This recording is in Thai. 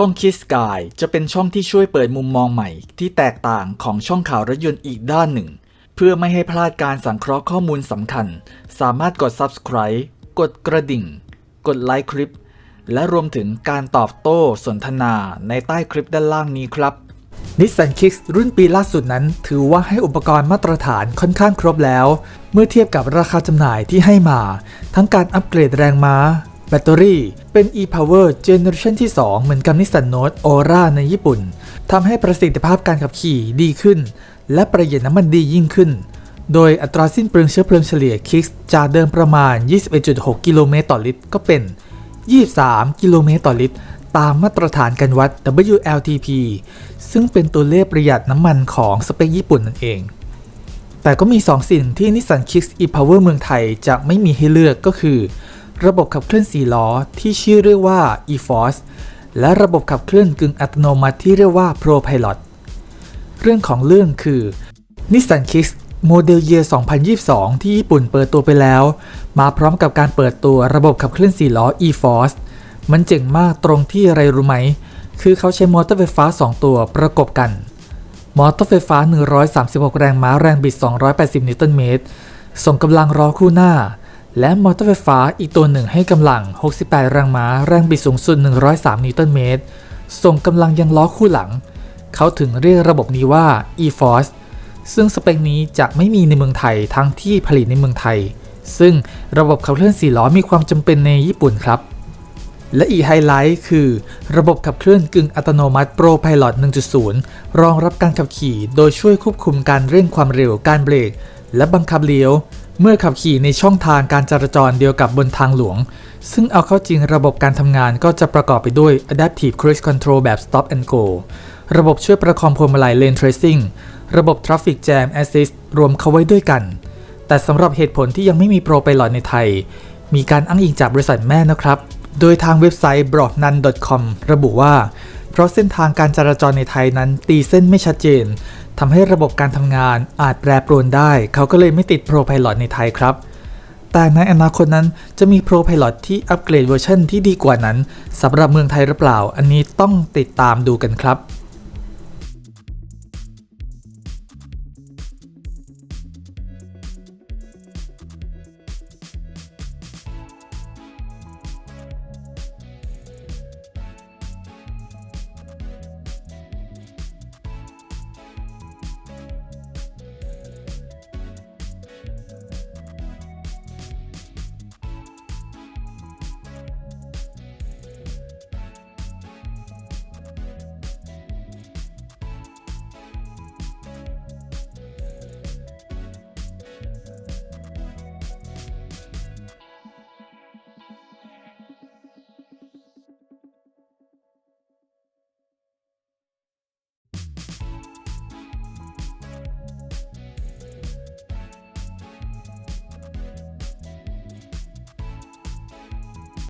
ช่องคิสกายจะเป็นช่องที่ช่วยเปิดมุมมองใหม่ ที่แตกต่างของช่องข่าวรถยนต์อีกด้านหนึ่ง เพื่อไม่ให้พลาดการสังเคราะห์ข้อมูลสำคัญ สามารถกด subscribe กดกระดิ่ง กดไลค์คลิป และรวมถึงการตอบโต้สนทนาในใต้คลิปด้านล่างนี้ครับนิสสันคิกรุ่นปีล่าสุดนั้น ถือว่าให้อุปกรณ์มาตรฐานค่อนข้างครบแล้ว เมื่อเทียบกับราคาจำหน่ายที่ให้มา ทั้งการอัปเกรดแรงม้า แบตเตอรี่เป็น e-power generation ที่ 2 เหมือนกับ Nissan Note Aura ในญี่ปุ่นทำให้ประสิทธิภาพการขับขี่ดีขึ้น และประหยัดน้ำมันดียิ่งขึ้น โดยอัตราสิ้นเปลืองเชื้อเพลิงเฉลี่ยคิกจากเดิมประมาณ 21.6 กิโลเมตรต่อลิตร ก็เป็น 23 กิโลเมตรต่อลิตร ตามมาตรฐานการวัด WLTP ซึ่งเป็นตัวเลขประหยัดน้ำมันของสเปคญี่ปุ่นนั่นเอง แต่ก็มี 2 สิ่งที่ Nissan Kicks e-Power เมืองไทยจะไม่มีให้เลือกก็คือ ระบบขับเคลื่อน4ล้อที่ชื่อเรียกว่า e-Force และระบบขับเคลื่อนกึ่งอัตโนมัติที่เรียกว่า Pro Pilot เรื่องของเรื่องคือ Nissan Kicks โมเดลเย2022 ที่ญี่ปุ่นเปิดตัวไปแล้ว มาพร้อมกับการเปิดตัวระบบขับเคลื่อน4ล้อ e-Force มันเจ๋งมากตรงที่อะไรรู้ไหม คือเขาใช้มอเตอร์ไฟฟ้า 2 ตัวประกบกัน มอเตอร์ไฟฟ้า 136 แรงม้าแรงบิด 280 นิวตันเมตร ส่งกำลังล้อคู่หน้า และมอเตอร์ไฟฟ้าอีกตัวหนึ่งให้กำลัง 68 แรงม้า แรงบิดสูงสุด 103 นิวตันเมตร ส่งกำลังยังล้อคู่หลัง เขาถึงเรียกระบบนี้ว่า e-force ซึ่งสเปคนี้จะไม่มีในเมืองไทยทั้งที่ผลิตในเมืองไทย ซึ่งระบบขับเคลื่อน4ล้อมีความจำเป็นในญี่ปุ่นครับ และอีกไฮไลท์คือ ระบบขับเคลื่อนกึ่งอัตโนมัติ Pro Pilot 1.0 รองรับการขับขี่ โดยช่วยควบคุมการเร่งความเร็วการเบรก และบังคับเลี้ยว เมื่อขับขี่ในช่องทางการจราจรเดียวกับบนทางหลวง ซึ่งเอาเข้าจริงระบบการทำงานก็จะประกอบไปด้วย Adaptive Cruise Control แบบ Stop and Go ระบบช่วยประคองพวงมาลัย Lane Tracing ระบบ Traffic Jam Assist รวมเข้าไว้ด้วยกัน แต่สำหรับเหตุผลที่ยังไม่มี Pro Pilot ในไทย มีการอ้างอิงจากบริษัทแม่นะครับ โดยทางเว็บไซต์ b r o k n a n com ระบุว่า เพราะเส้นทางการจราจรในไทยนั้นตีเส้นไม่ชัดเจน ทำให้ระบบการทำงานอาจแปรปรวนได้ เขาก็เลยไม่ติด Pro Pilot ในไทยครับ แต่ในอนาคตนั้นจะมี Pro Pilot ที่อัปเกรดเวอร์ชันที่ดีกว่านั้นสำหรับเมืองไทยหรือเปล่า อันนี้ต้องติดตามดูกันครับ